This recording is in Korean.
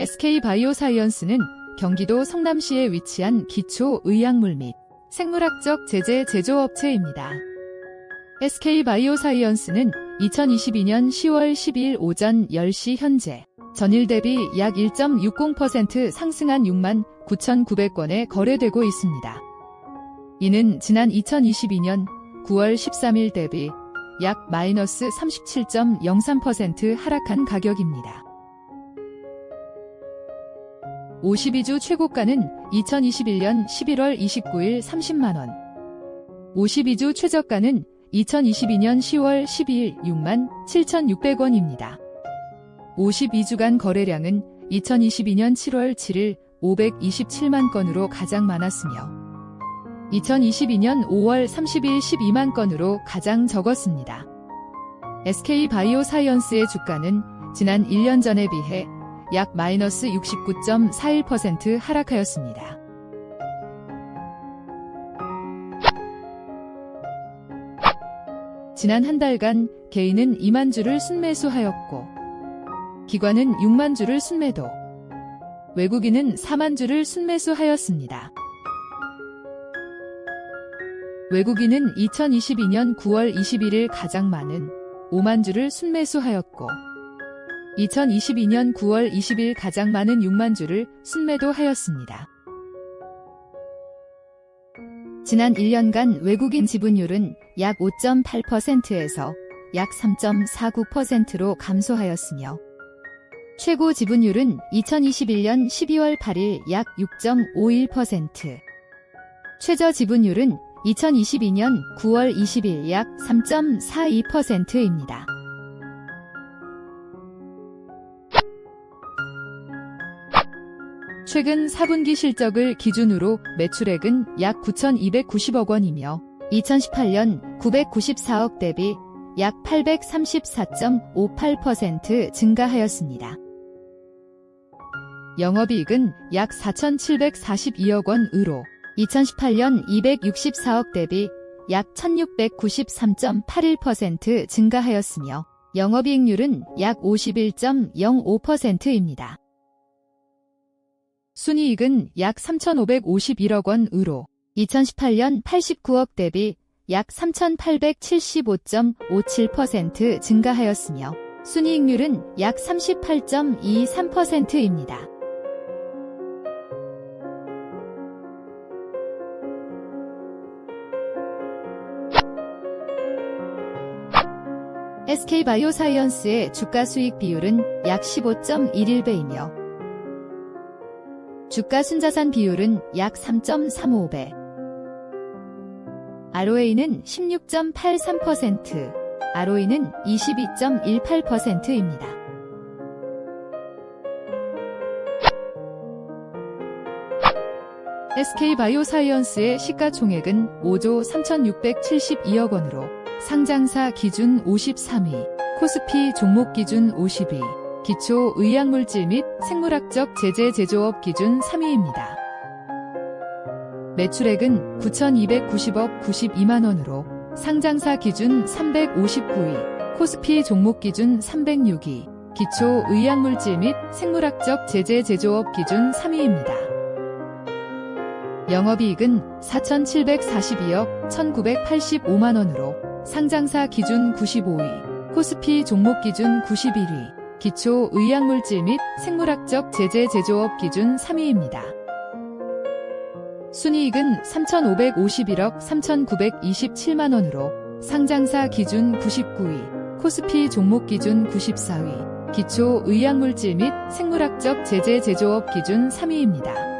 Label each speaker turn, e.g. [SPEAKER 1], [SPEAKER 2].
[SPEAKER 1] SK바이오사이언스는 경기도 성남시에 위치한 기초 의약물 및 생물학적 제재 제조업체입니다. SK바이오사이언스는 2022년 10월 12일 오전 10시 현재 전일 대비 약 1.60% 상승한 6만 9,900건에 거래되고 있습니다. 이는 지난 2022년 9월 13일 대비 약 마이너스 37.03% 하락한 가격입니다. 52주 최고가는 2021년 11월 29일 30만원, 52주 최저가는 2022년 10월 12일 6만 7,600원입니다. 52주간 거래량은 2022년 7월 7일 527만 건으로 가장 많았으며 2022년 5월 30일 12만 건으로 가장 적었습니다. SK바이오 사이언스의 주가는 지난 1년 전에 비해 약 마이너스 69.41% 하락하였습니다. 지난 한 달간 개인은 2만 주를 순매수하였고 기관은 6만 주를 순매도 외국인은 4만 주를 순매수하였습니다. 외국인은 2022년 9월 21일 가장 많은 5만 주를 순매수하였고 2022년 9월 20일 가장 많은 6만 주를 순매도하였습니다. 지난 1년간 외국인 지분율은 약 5.8%에서 약 3.49%로 감소하였으며 최고 지분율은 2021년 12월 8일 약 6.51%, 최저 지분율은 2022년 9월 20일 약 3.42%입니다. 최근 4분기 실적을 기준으로 매출액은 약 9,290억 원이며 2018년 994억 대비 약 834.58% 증가하였습니다. 영업이익은 약 4,742억 원으로 2018년 264억 대비 약 1693.81% 증가하였으며 영업이익률은 약 51.05%입니다. 순이익은 약 3,551억 원으로 2018년 89억 대비 약 3,875.57% 증가하였으며 순이익률은 약 38.23%입니다. SK바이오사이언스의 주가 수익 비율은 약 15.11배이며 주가 순자산 비율은 약 3.35배. ROA는 16.83%, ROE는 22.18%입니다. SK바이오사이언스의 시가총액은 5조 3,672억 원으로 상장사 기준 53위, 코스피 종목 기준 50위, 기초 의약물질 및 생물학적 제재 제조업 기준 3위입니다. 매출액은 9,290억 92만원으로 상장사 기준 359위, 코스피 종목 기준 306위, 기초 의약물질 및 생물학적 제재 제조업 기준 3위입니다. 영업이익은 4,742억 1,985만원으로 상장사 기준 95위, 코스피 종목 기준 91위, 기초 의약물질 및 생물학적 제재 제조업 기준 3위입니다. 순이익은 3,551억 3,927만원으로 상장사 기준 99위, 코스피 종목 기준 94위, 기초 의약물질 및 생물학적 제재 제조업 기준 3위입니다.